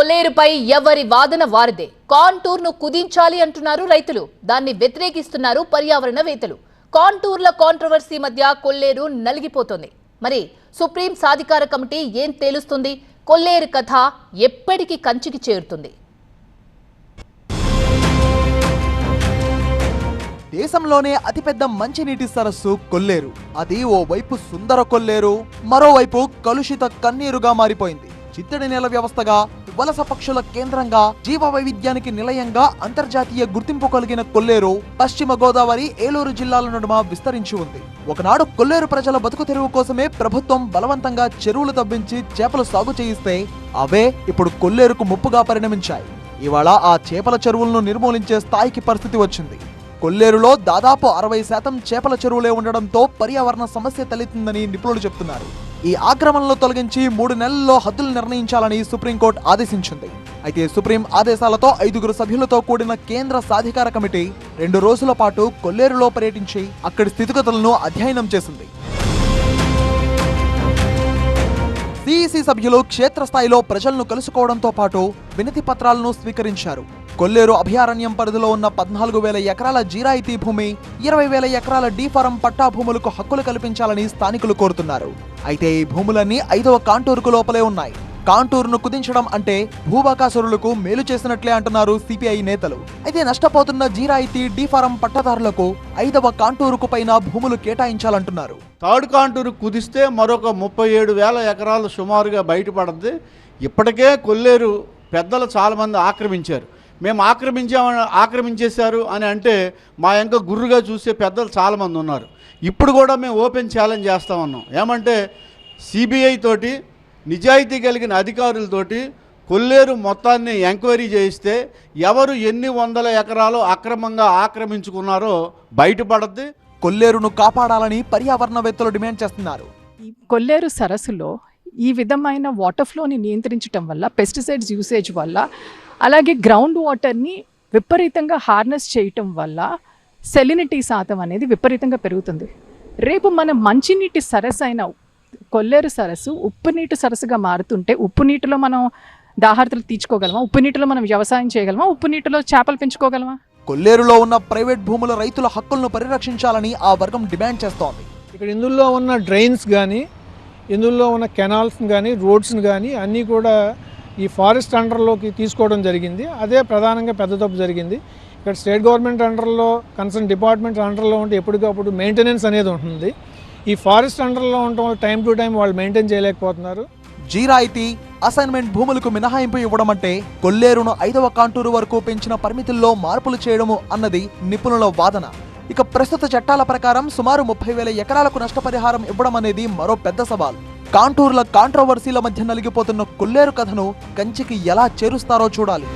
కొల్లేరుపై ఎవరి వాదన వారిదే. కాంటూర్ను కుదించాలి అంటున్నారు రైతులు. దాన్ని వ్యతిరేకిస్తున్నారు పర్యావరణవేత్తలు. కాంటూర్ల కాంట్రవర్సీ మధ్య కొల్లేరు నలిగిపోతుంది. మరి సుప్రీం సాధికార కమిటీ ఏం తేలుస్తుంది? కొల్లేరు కథ ఎప్పటికి కంచికి చేరుతుంది. దేశంలోనే అతిపెద్ద మంచినీటి సరస్సు కొల్లేరు. అది ఓవైపు సుందర కొల్లేరు మరోవైపు కలుషిత కన్నీరుగా మారిపోయింది. చిత్తడి నేల వ్యవస్థగా వలస పక్షుల కేంద్రంగా జీవ వైవిధ్యానికి నిలయంగా అంతర్జాతీయ గుర్తింపు కలిగిన కొల్లేరు పశ్చిమ గోదావరి ఏలూరు జిల్లాల నడుమ విస్తరించి ఉంది. ఒకనాడు కొల్లేరు ప్రజల బతుకు తెరువు కోసమే ప్రభుత్వం బలవంతంగా చెరువులు తవ్వించి చేపలు సాగు చేయిస్తే అవే ఇప్పుడు కొల్లేరుకు ముప్పుగా పరిణమించాయి. ఇవాళ ఆ చేపల చెరువులను నిర్మూలించే స్థాయికి పరిస్థితి వచ్చింది. కొల్లేరులో దాదాపు అరవై శాతం చేపల చెరువులే ఉండడంతో పర్యావరణ సమస్య తలెత్తిందని నిపుణులు చెప్తున్నారు. ఈ ఆక్రమణలు తొలగించి మూడు నెలల్లో హద్దులు నిర్ణయించాలని సుప్రీంకోర్టు ఆదేశించింది. అయితే సుప్రీం ఆదేశాలతో ఐదుగురు సభ్యులతో కూడిన కేంద్ర సాధికార కమిటీ రెండు రోజుల పాటు కొల్లేరులో పర్యటించి అక్కడి స్థితిగతులను అధ్యయనం చేసింది. సిఇసి సభ్యులు క్షేత్రస్థాయిలో ప్రజలను కలుసుకోవడంతో పాటు వినతి పత్రాలను స్వీకరించారు. కొల్లేరు అభయారణ్యం పరిధిలో ఉన్న పద్నాలుగు వేల ఎకరాల జీరాయితీ భూమి ఇరవై వేల ఎకరాల డీఫారం పట్టా భూములకు హక్కులు కల్పించాలని స్థానికులు కోరుతున్నారు. అయితే ఈ భూములన్నీ ఐదవ కాంటూరుకు లోపలే ఉన్నాయి. కాంటూరును కుదించడం అంటే భూభాకాసురులకు మేలు చేసినట్లే అంటున్నారు సిపిఐ నేతలు. అయితే నష్టపోతున్న జీరాయితీ డీఫారం పట్టదారులకు ఐదవ కాంటూరుకు పైన భూములు కేటాయించాలంటున్నారు. థర్డ్ కాంటూరు కుదిస్తే మరొక ముప్పై ఏడు వేల ఎకరాలు సుమారుగా బయటపడద్ది. ఇప్పటికే కొల్లేరు పెద్దలు చాలామంది ఆక్రమించారు. మేము ఆక్రమించామని ఆక్రమించేశారు అని అంటే మా ఇంకా గుర్రుగా చూసే పెద్దలు చాలామంది ఉన్నారు. ఇప్పుడు కూడా మేము ఓపెన్ ఛాలెంజ్ చేస్తామన్నాం ఏమంటే సిబిఐ తోటి నిజాయితీ కలిగిన అధికారులతోటి కొల్లేరు మొత్తాన్ని ఎంక్వైరీ చేయిస్తే ఎవరు ఎన్ని వందల ఎకరాలు అక్రమంగా ఆక్రమించుకున్నారో బయటపడద్ది. కొల్లేరును కాపాడాలని పర్యావరణవేత్తలు డిమాండ్ చేస్తున్నారు. కొల్లేరు సరస్సులో ఈ విధమైన వాటర్ ఫ్లోని నియంత్రించడం వల్ల పెస్టిసైడ్స్ యూసేజ్ వల్ల అలాగే గ్రౌండ్ వాటర్ని విపరీతంగా హార్నెస్ చేయటం వల్ల సెలినిటీ శాతం అనేది విపరీతంగా పెరుగుతుంది. రేపు మన మంచినీటి సరస్సు అయిన కొల్లేరు సరస్సు ఉప్పు నీటి సరస్సుగా మారుతుంటే ఉప్పు నీటిలో మనం దాహార్తలు తీర్చుకోగలమా? ఉప్పు నీటిలో మనం వ్యవసాయం చేయగలమా? ఉప్పు నీటిలో చేపలు పెంచుకోగలమా? కొల్లేరులో ఉన్న ప్రైవేట్ భూముల రైతుల హక్కులను పరిరక్షించాలని ఆ వర్గం డిమాండ్ చేస్తోంది. ఇక్కడ ఇందులో ఉన్న డ్రైన్స్ కానీ ఇందులో ఉన్న కెనాల్స్ కానీ రోడ్స్ని కానీ అన్నీ కూడా ఈ ఫారెస్ట్ అండర్లోకి తీసుకోవడం జరిగింది. అదే ప్రధానంగా పెద్ద తప్పు జరిగింది. ఇక్కడ స్టేట్ గవర్నమెంట్ అండర్లో కన్సర్న్ డిపార్ట్మెంట్ అండర్లో ఉంటే ఎప్పటికప్పుడు మెయింటెనెన్స్ అనేది ఉంటుంది. ఈ ఫారెస్ట్ అండర్లో ఉండటం వల్ల టైం టు టైం వాళ్ళు మెయింటైన్ చేయలేకపోతున్నారు. జీరాయితీ అసైన్మెంట్ భూములకు మినహాయింపు ఇవ్వడం అంటే కొల్లేరును ఐదవ కాంటూరు వరకు పెంచిన పరిమితుల్లో మార్పులు చేయడము అన్నది నిపుణుల వాదన. ఇక ప్రస్తుత చట్టాల ప్రకారం సుమారు ముప్పై వేల ఎకరాలకు నష్టపరిహారం ఇవ్వడం అనేది మరో పెద్ద సవాల్. కాంటూర్ల కాంట్రవర్సీల మధ్య నలిగిపోతున్న కొల్లేరు కథను కంచికి ఎలా చేరుస్తారో చూడాలి.